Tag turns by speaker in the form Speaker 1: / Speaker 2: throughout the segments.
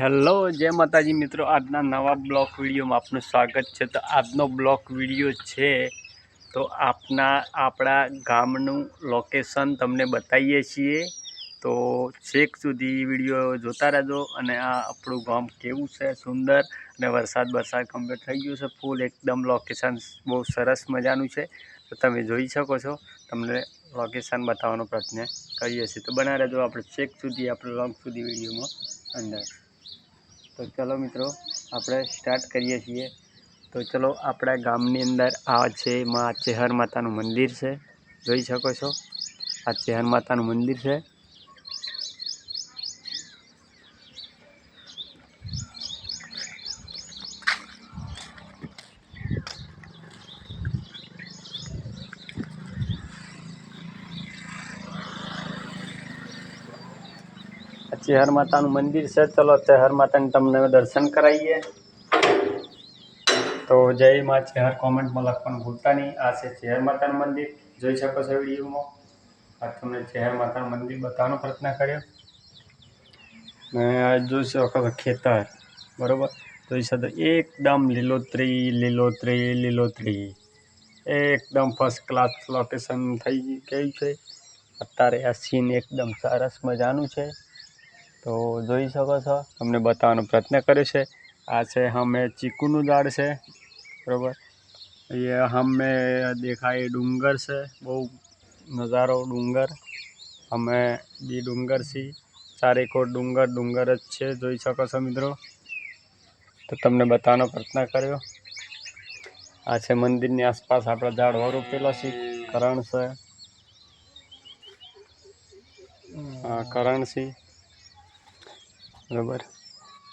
Speaker 1: Hello, જય માતાજી મિત્રો. આજના નવા બ્લોક વિડીયોમાં આપનું સ્વાગત છે. તો આજનો બ્લોક વીડિયો છે તો આપના, આપણા ગામનું લોકેશન તમને બતાવીએ છીએ. તો છેક સુધી વીડિયો જોતા રહેજો અને આ આપણું ગામ કેવું છે, સુંદર અને વરસાદ વરસાદ કમ્પ્લીટ થઈ ગયું છે, ફૂલ એકદમ લોકેશન બહુ સરસ મજાનું છે. તો તમે જોઈ શકો છો, તમને લોકેશન બતાવવાનો પ્રયત્ન કરીએ છીએ. તો બના રહેજો આપણે છેક સુધી, આપણે લોંગ સુધી વિડીયોમાં અંદર. તો ચલો મિત્રો, આપણે સ્ટાર્ટ કરીએ છીએ. તો ચલો, આપણા ગામની અંદર આ છે માં ચેહર માતાનું મંદિર છે. જોઈ શકો છો? આ ચેહર માતાનું મંદિર છે. ચેહર માતાનું મંદિર છે. ચલો ચેહર માતાને તમને દર્શન કરાવીએ. તો જય માં ચેહર કોમેન્ટમાં લખવાનું ભૂલતા નહીં. આ છે ચેહર માતાનું મંદિર. જોઈ શકો છો વિડીયોમાં. આ તમને ચેહર માતાનું મંદિર બતાવવાનો પ્રયત્ન કર્યો. ને આ જોઈ શકો છો ખેતર. બરાબર? જોઈ શકો એકદમ લીલોતરી લીલોતરી લીલોતરી. એકદમ ફર્સ્ટ ક્લાસ લોકેશન થઈ ગયું છે. અત્યારે આ સીન એકદમ સરસ મજાનું છે. તો જોઈ શકો છો, તમને બતાવવાનો પ્રયત્ન કર્યો છે. આ છે અમે ચીકુનું ઝાડ છે, બરાબર? એ અમે દેખાય ડુંગર છે, બહુ નજારો ડુંગર. અમે બી ડુંગર છીએ ચારેકોર ડુંગર ડુંગર જ છે, જોઈ શકો છો મિત્રો. તો તમને બતાવવાનો પ્રયત્ન કર્યો. આ છે મંદિરની આસપાસ આપણા ઝાડવા રોપેલા છે, કરણ છે. આ કરણ છે. બરાબર.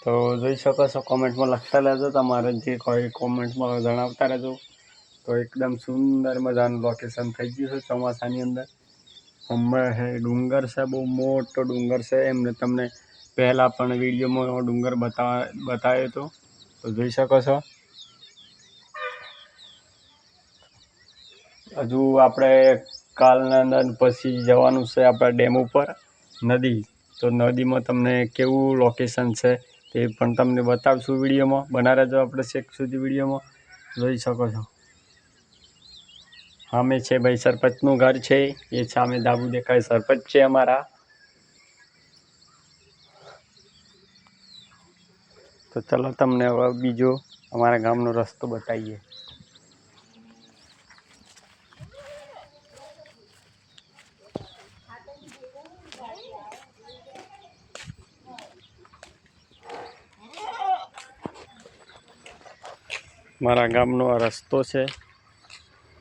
Speaker 1: તો જોઈ શકો છો, કોમેન્ટમાં લખતા રહેજો, તમારે જે કોઈ કોમેન્ટમાં જણાવતા રહેજો. તો એકદમ સુંદર મજાનું લોકેશન થઈ ગયું છે ચોમાસાની અંદર. હમણાં હે, ડુંગર છે, બહુ મોટો ડુંગર છે. એમને તમને પહેલાં પણ વિડીયોમાં ડુંગર બતા બતાવ્યો હતો. તો જોઈ શકો છો. હજુ આપણે કાલના અંદર પછી જવાનું છે આપણા ડેમ ઉપર, નદી. તો નદીમાં તમને કેવું લોકેશન છે તે પણ તમને બતાવશું વિડીયોમાં. બના આપણે છેક સુધી વિડીયોમાં જોઈ શકો છો. સામે છે ભાઈ સરપંચનું ઘર છે. એ સામે ધાબુ દેખાય સરપંચ છે અમારા. તો ચલો તમને હવે બીજો અમારા ગામનો રસ્તો બતાવીએ. મારા ગામનો આ રસ્તો છે.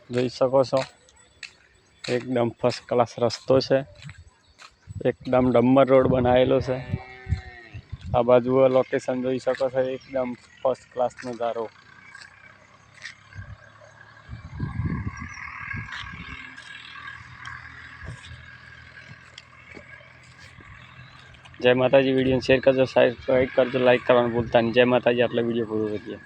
Speaker 1: જોઈ શકો છો. એકદમ ફર્સ્ટ ક્લાસ રસ્તો છે. એકદમ ડમ્બર રોડ બનાવેલો છે. આ બાજુ લોકેશન જોઈ શકો છો. એકદમ ફર્સ્ટ ક્લાસ નજારો જય માતાજી. વીડિયો શેર કરજો સબસ્ક્રાઈબ કરજો લાઈક કરવાનું ભૂલતા નહીં. જય માતાજી. આટલો વીડિયો પૂરો કરીએ.